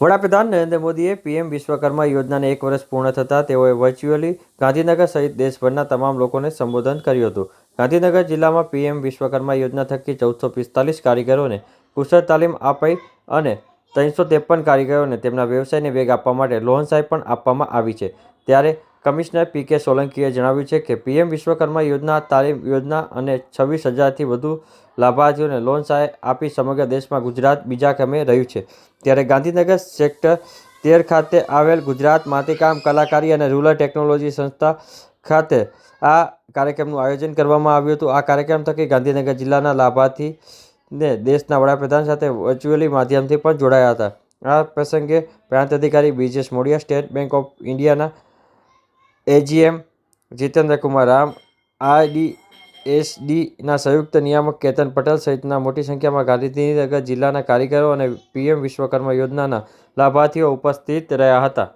વડાપ્રધાન નરેન્દ્ર મોદીએ પીએમ વિશ્વકર્મા યોજનાને એક વર્ષ પૂર્ણ થતાં તેઓએ વર્ચ્યુઅલી ગાંધીનગર સહિત દેશભરના તમામ લોકોને સંબોધન કર્યું હતું. ગાંધીનગર જિલ્લામાં પીએમ વિશ્વકર્મા યોજના થકી ચૌદસો પિસ્તાલીસ કારીગરોને કુશળ તાલીમ અપાઈ અને ત્રણસો ત્રેપન કારીગરોને તેમના વ્યવસાયને વેગ આપવા માટે લોન સહાય પણ આપવામાં આવી છે. ત્યારે કમિશનર પી કે સોલંકીએ જણાવ્યું છે કે પીએમ વિશ્વકર્મા યોજના, તાલીમ યોજના અને છવ્વીસ હજારથી વધુ લાભાર્થીઓને લોન સહાય આપી સમગ્ર દેશમાં ગુજરાત બીજા ક્રમે રહ્યું છે. ત્યારે ગાંધીનગર સેક્ટર તેર ખાતે આવેલ ગુજરાત માટીકામ કલાકારી અને રૂરલ ટેકનોલોજી સંસ્થા ખાતે આ કાર્યક્રમનું આયોજન કરવામાં આવ્યું હતું. આ કાર્યક્રમ થકી ગાંધીનગર જિલ્લાના લાભાર્થીને દેશના વડાપ્રધાન સાથે વર્ચ્યુઅલી માધ્યમથી પણ જોડાયા હતા. આ પ્રસંગે પ્રાંત અધિકારી Bijesh Modia state bank of ઇન્ડિયાના એજીએમ જીતેન્દ્ર કુમાર રામ, આઈડીએસડીના સંયુક્ત નિયામક કેતન પટેલ સહિતના મોટી સંખ્યામાં ગાંધીનગર જિલ્લાના કારીગરો અને પીએમ વિશ્વકર્મા યોજનાના લાભાર્થીઓ ઉપસ્થિત રહ્યા હતા.